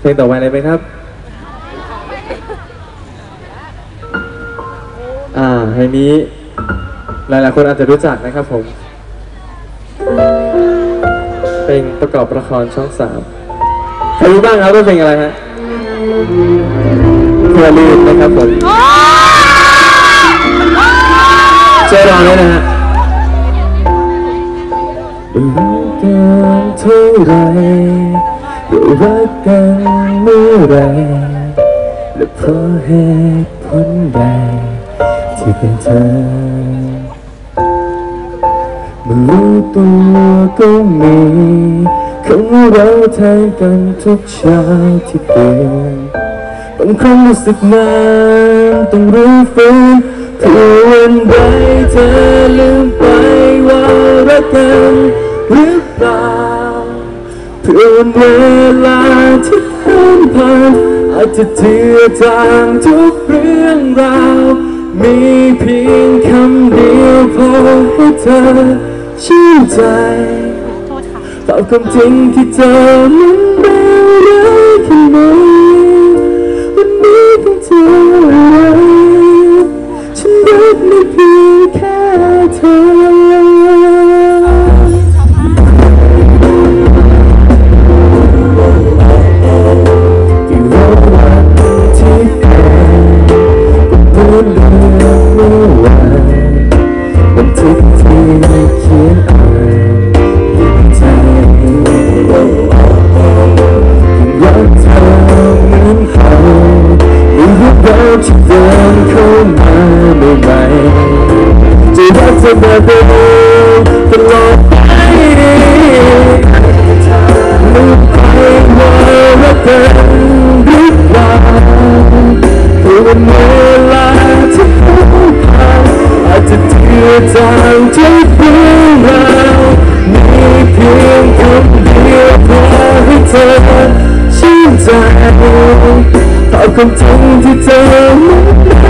เพลงต่อไปเลยไหมครับ อ่าเพลงนี้ หลายๆคนอาจจะรู้จักนะครับผมเพลงประกอบละครช่องสามใครรู้บ้างครับว่าเพลงอะไรฮะเพื่อลืมนะครับผมช่วยร้องด้วยนะฮะรู้กันเท่าไหรว่า รักกันเมื่อไรและเพราะเหตุผลใดที่เป็นเธอมันรู้ตัวก็มีคำว่าเราแทนกันทุกเช้าที่ตื่นบางครั้งรู้สึกนานต้องรู้ฟื้นเพื่อวันใดเธอลืมไปว่ารักกันหรือเปล่า เพื่อวันเวลาที่ผ่านผ่านอาจจะเจือจางทุกเรื่องราว มีเพียงคำเดียวพอให้เธอชื่นใจตอบความจริงที่เจอมันเลวร้ายแค่ไหนวัน จะรักเธอแบบเดิมตลอดไปลืมไปว่ารักกันหรือเปล่าเพื่อวันเวลาที่ผ่านผ่านอาจจะเจือจางทุกเรื่องราวมีเพียงคำเดียวพอให้เธอชื่นใจตอบคำจริงที่เธอมั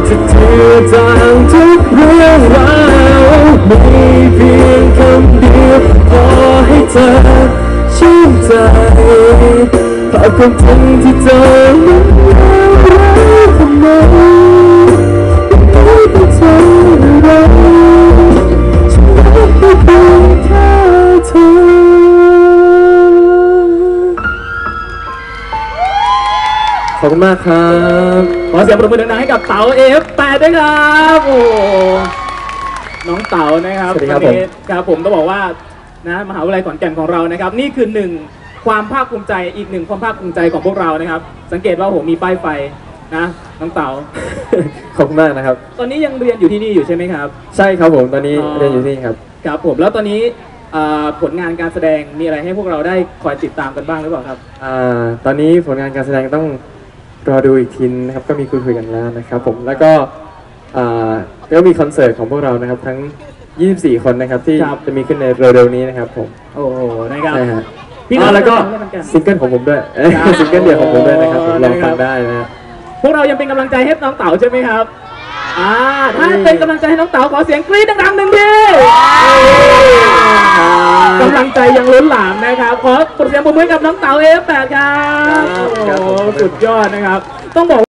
ากจะเธอจางทุกเรื่องราวมีเพียงคำเดียวพอให้เธอชื่นใจภาพความจริงที่เธอนั้นรักทำไมไม่ต้องเจอ ขอบคุณมากครับ ขอเสียงปรบมือดังๆให้กับเต๋า F8 ด้วยครับโอ้โหน้องเต๋านะครับสวัสดีครับวันนี้ครับผมต้องบอกว่านะมหาวิทยาลัยขอนแก่นของเรานะครับ นี่คือหนึ่งความภาคภูมิใจอีกหนึ่งความภาคภูมิใจของพวกเรานะครับ สังเกตว่าโอ้โหมีป้ายไฟนะน้องเต๋าขอบคุณมากนะครับ ตอนนี้ยังเรียนอยู่ที่นี่อยู่ใช่ไหมครับ ใช่ครับผมตอนนี้อ๋อ เรียนอยู่ที่นี่ครับ ครับผมแล้วตอนนี้อ่าผลงานการแสดงมีอะไรให้พวกเราได้คอยติดตามกันบ้างหรือเปล่าครับ อ่าตอนนี้ผลงานการแสดงต้อง รอดูอีกทีนะครับก็มีคุยคุยๆกันแล้วนะครับผมแล้วก็อ่าก็มีคอนเสิร์ตของพวกเรานะครับ ทั้ง 24 คนนะครับที่ครับ จะมีขึ้นในเร็วๆนี้นะครับผมโอ้โหนะครับใช่ฮะพี่อ่าน้องแล้วก็เล่นกันซิงเกิลของผมด้วยเอ้ยครับซิงเกิลเดียวของผมด้วยนะครับผมโอ้ลองนะครับฟังได้นะฮะ พวกเรายังเป็นกำลังใจให้น้องเต๋าใช่ไหมครับ อ่า ถ้าเป็นกำลังใจให้น้องเต๋าขอเสียงกรี๊ดดังๆหนึ่งทีกำ ลังใจยังล้นหลามนะครับขอเสียงปรบมือให้กับน้องเต๋า F8 ครับครับโอ้ครับโหผมสุดยอดนะครับ ต้องบอก